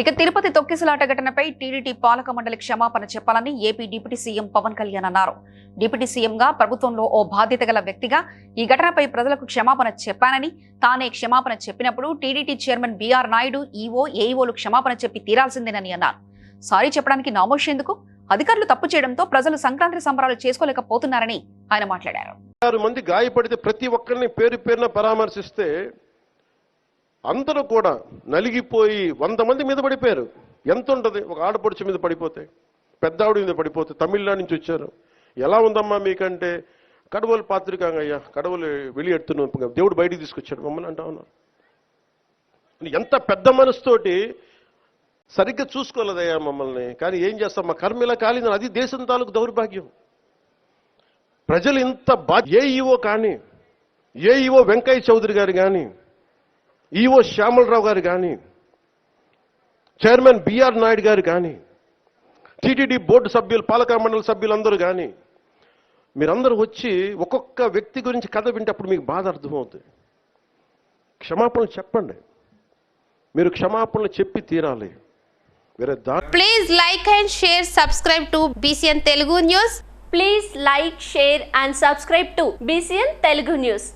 ఇక తిరుపతి తొక్కిసలాట ఘటనపై టీడీటీ పాలక మండలి క్షమాపణ చెప్పాలని AP deputy CM Pavan Kalyan అన్నారు. డిప్యూటీ సీఎంగా ప్రభుత్వంలో ఓ బాధ్యత గల వ్యక్తిగా ఈ ఘటనపై ప్రజలకు క్షమాపణ చెప్పానని తానే క్షమాపణ చెప్పినప్పుడు TTD chairman BR Naidu EO ఏఈఓలు క్షమాపణ చెప్పి తీరాల్సిందేనని అన్నారు. సారీ చెప్పడానికి నామోషేందుకు అధికారులు తప్పు చేయడంతో ప్రజలు సంక్రాంతి సంబరాలు చేసుకోలేకపోతున్నారని ఆయన మాట్లాడారు. మంది గాయపడితే ప్రతి ఒక్కరిని పేరు పేరున పరామర్శిస్తే అందరూ కూడా నలిగిపోయి వంద మంది మీద పడిపోయారు. ఎంత ఉంటుంది? ఒక ఆడపడుచు మీద పడిపోతే పెద్ద ఆవిడ మీద పడిపోతే తమిళనాడు నుంచి వచ్చారు. ఎలా ఉందమ్మా మీకంటే? కడవలు పాత్రికాంగయ్యా కడవలు వెళ్ళి ఎడుతున్నాం. దేవుడు బయటికి తీసుకొచ్చాడు. మమ్మల్ని అంటా ఉన్నారు. ఎంత పెద్ద మనసుతోటి సరిగ్గా చూసుకోలేదయ్యా మమ్మల్ని. కానీ ఏం చేస్తాం మా కర్మ ఇలా అది దేశం తాలూకు దౌర్భాగ్యం. ప్రజలు ఇంత బా ఏ ఈవో కానీ ఏ ఈవో వెంకయ్య చౌదరి గారు కానీ ఈవో శ్యామలరావు గారు కానీ చైర్మన్ బిఆర్ నాయుడు గారు కానీ టీటీడీ బోర్డు సభ్యులు పాలక మండలి సభ్యులందరూ కానీ మీరందరూ వచ్చి ఒక్కొక్క వ్యక్తి గురించి కథ వింటే అప్పుడు మీకు బాధ అర్థమవుతుంది. క్షమాపణలు చెప్పండి. మీరు క్షమాపణలు చెప్పి తీరాలి. Please like and share subscribe to BCN Telugu news please like share and subscribe to BCN Telugu news